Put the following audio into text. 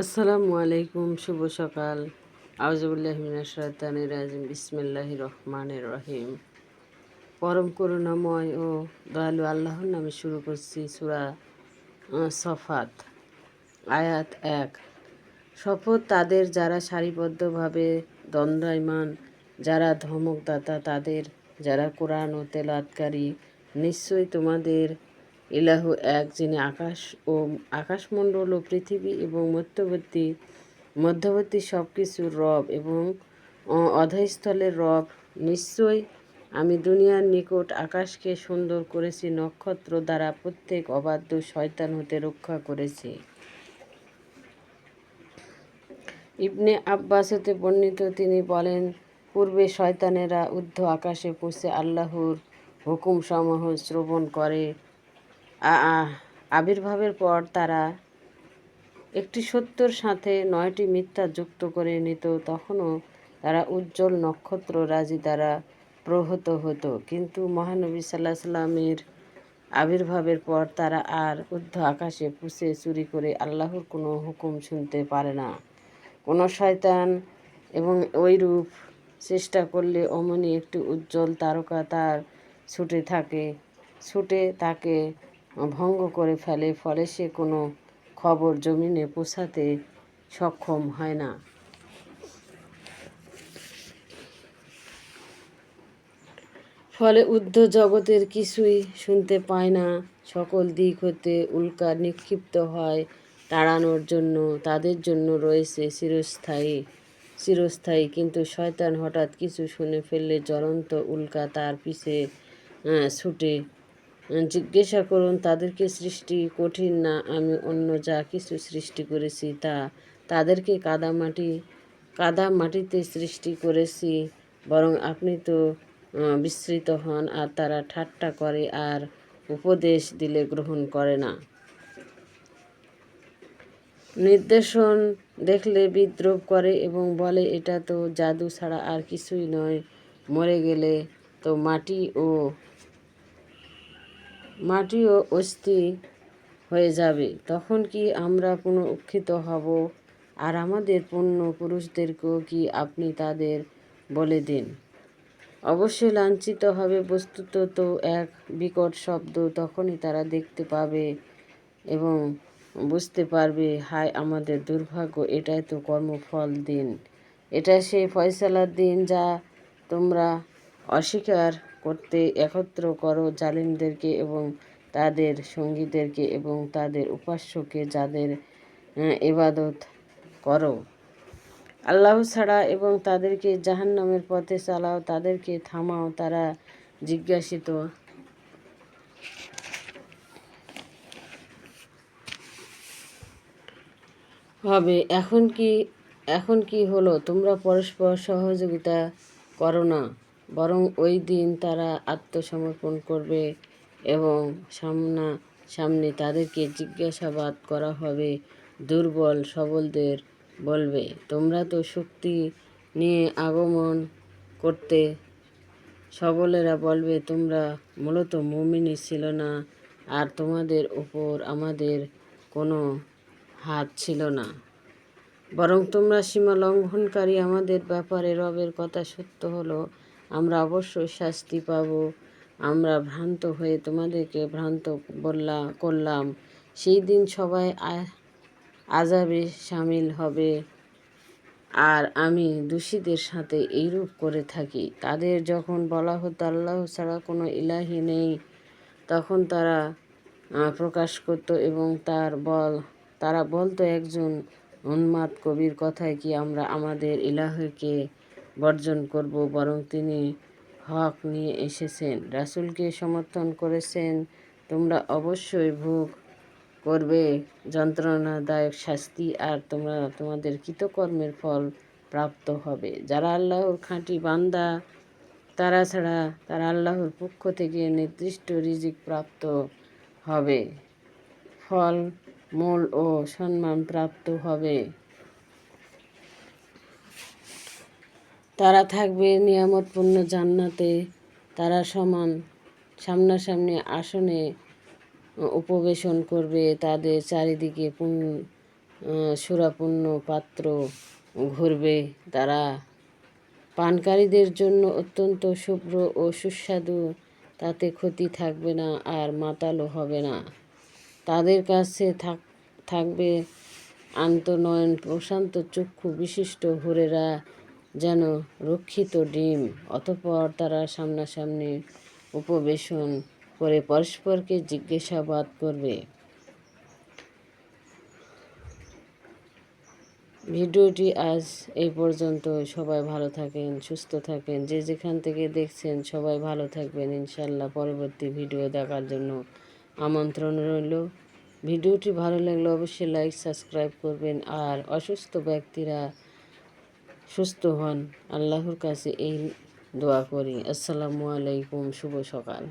আসসালামু আলাইকুম, শুভ সকাল। আউজবুল্লাহমিনাশাতানির রাজিম। বিসমিল্লাহ রহমানের রহিম। পরম করুণাময় ও দয়ালু আল্লাহর নামে শুরু করছি সুরা সফাত, আয়াত এক। শপথ তাদের যারা সারিবদ্ধভাবে দণ্ডায়মান যারা ধমকদাতা, তাদের যারা কোরআন ও তেলাৎকারী নিশ্চয়ই তোমাদের ইলাহু এক, যিনি আকাশ ও আকাশমণ্ডল ও পৃথিবী এবং মধ্যবর্তী মধ্যবর্তী সব কিছুর রব এবং অধঃস্থলের রব। নিশ্চয়ই আমি দুনিয়ার নিকট আকাশকে সুন্দর করেছি, নক্ষত্র দ্বারা প্রত্যেক অবাধ্য শয়তান হতে রক্ষা করেছি। ইবনে আব্বাস হতে বর্ণিত তিনি বলেন, পূর্বে শয়তানেরা ঊর্ধ্ব আকাশে পৌঁছে আল্লাহর হুকুম সমূহ শ্রবণ করে। আবির্ভাবের পর তারা একটি সত্যর সাথে নয়টি মিথ্যা যুক্ত করে নিত, তখনও তারা উজ্জ্বল নক্ষত্র রাজি দ্বারা প্রহত হতো। কিন্তু মহানবী সাল্লাহ সাল্লামের আবির্ভাবের পর তারা আর ঊর্ধ্ব আকাশে পুষে চুরি করে আল্লাহর কোনো হুকুম শুনতে পারে না। কোনো শয়তান এবং ওইরূপ চেষ্টা করলে অমনি একটি উজ্জ্বল তারকা তার ছুটে থাকে, ছুটে তাকে ভঙ্গ করে ফেলে, ফলে সে কোনো খবর জমিনে পৌঁছাতে সক্ষম হয় না। ফলে উদ্ধ জগতের কিছুই শুনতে পায় না। সকল দিক হতে উল্কা নিক্ষিপ্ত হয় তাড়ানোর জন্য, তাদের জন্য রয়েছে চিরস্থায়ী চিরস্থায়ী। কিন্তু শয়তান হঠাৎ কিছু শুনে ফেললে জ্বলন্ত উল্কা তার পিছে ছুটে জিজ্ঞাসা করুন, তাদেরকে সৃষ্টি কঠিন না, আমি অন্য যা কিছু সৃষ্টি করেছি তা তাদেরকে কাদামাটি কাদা মাটিতে সৃষ্টি করেছি, বরং আপনি তো বিস্মৃত হন আর তারা ঠাট্টা করে আর উপদেশ দিলে গ্রহণ করে না। নির্দেশন দেখলে বিদ্রোপ করে এবং বলে, এটা তো জাদু ছাড়া আর কিছুই নয়, মরে গেলে তো মাটি ও মাটি ও অস্থি হয়ে যাবে, তখন কি আমরা পুনরুক্ষিত হব? আর আমাদের পূর্ণ পুরুষদেরকেও কি আপনি তাদের বলে দিন? অবশ্যই লাঞ্ছিত হবে, বস্তুত তো এক বিকট শব্দ, তখনই তারা দেখতে পাবে এবং বুঝতে পারবে, হায় আমাদের দুর্ভাগ্য, এটাই তো কর্মফল দিন। এটা সেই ফয়সালার দিন যা তোমরা অস্বীকার করতে একত্র করো জালিমদেরকে এবং তাদের সঙ্গীদেরকে এবং তাদের উপাস্যকে যাদের আহ, ইবাদত করো। আল্লাহ ছাড়া এবং তাদেরকে জাহান্নামের পথে চালাও তাদেরকে থামাও তারা জিজ্ঞাসিত। হবে এখন কি এখন কি হলো? তোমরা পরস্পর সহযোগিতা করো না। বরং ওই দিন তারা আত্মসমর্পণ করবে এবং সামনা সামনে তাদেরকে জিজ্ঞাসাবাদ করা হবে, দুর্বল সবলদের বলবে, তোমরা তো শক্তি নিয়ে আগমন করতে সবলেরা বলবে, তোমরা মূলত মুমিনি ছিল না, আর তোমাদের উপর আমাদের কোনো হাত ছিল না। বরং তোমরা সীমা লঙ্ঘনকারী আমাদের ব্যাপারে রবের কথা সত্য হলো আমরা অবশ্যই শাস্তি পাব। আমরা ভ্রান্ত হয়ে তোমাদেরকে ভ্রান্ত বললা, করলাম। সেই দিন সবাই আজাবে সামিল হবে। আর আমি দোষীদের সাথে এইরূপ করে থাকি। তাদের যখন বলা হতো, আল্লাহ ছাড়া কোনো ইলাহি নেই, তখন তারা প্রকাশ করত এবং তার বল, তারা বলতো, একজন উন্মাদ কবির কথায় কি আমরা আমাদের ইলাহকে বর্জন করব, বরং তিনি হক নিয়ে এসেছেন। রাসূলকে সমর্থন করেছেন, তোমরা অবশ্যই ভোগ করবে। যন্ত্রণাদায়ক শাস্তি আর তোমরা তোমাদের কৃতকর্মের ফল প্রাপ্ত হবে। যারা আল্লাহর খাঁটি বান্দা, তারা ছাড়া তারা আল্লাহর পক্ষ থেকে নির্দিষ্ট রিজিক প্রাপ্ত হবে। ফল, মূল ও সম্মান প্রাপ্ত হবে। তারা থাকবে নিয়ামতপূর্ণ জান্নাতে। তারা সমান সামনাসামনি আসনে উপবেশন করবে। তাদের চারিদিকে আহ, সুরাপূর্ণ পাত্র ঘুরবে। তারা পানকারীদের জন্য অত্যন্ত শুভ্র ও সুস্বাদু। তাতে ক্ষতি থাকবে না আর মাতালও হবে না। তাদের কাছে থাক থাকবে আন্তনয়ন প্রশান্ত চক্ষু বিশিষ্ট হুরেরা। যেন রক্ষিত ডিম, অতঃপর তারা সামনাসামনি উপবেশন করে পরস্পরকে জিজ্ঞাসাবাদ করবে। ভিডিওটি আজ এই পর্যন্ত। সবাই ভালো থাকেন, সুস্থ থাকেন, যে যেখান থেকে দেখছেন সবাই ভালো থাকবেন। ইনশাল্লাহ পরবর্তী ভিডিও দেখার জন্য আমন্ত্রণ রইল। ভিডিওটি ভালো লাগলে অবশ্যই লাইক, সাবস্ক্রাইব করবেন। আর অসুস্থ ব্যক্তিরা সুস্থ হন। আল্লাহর কাছে এই দোয়া করি। আসসালামু আলাইকুম। শুভ সকাল।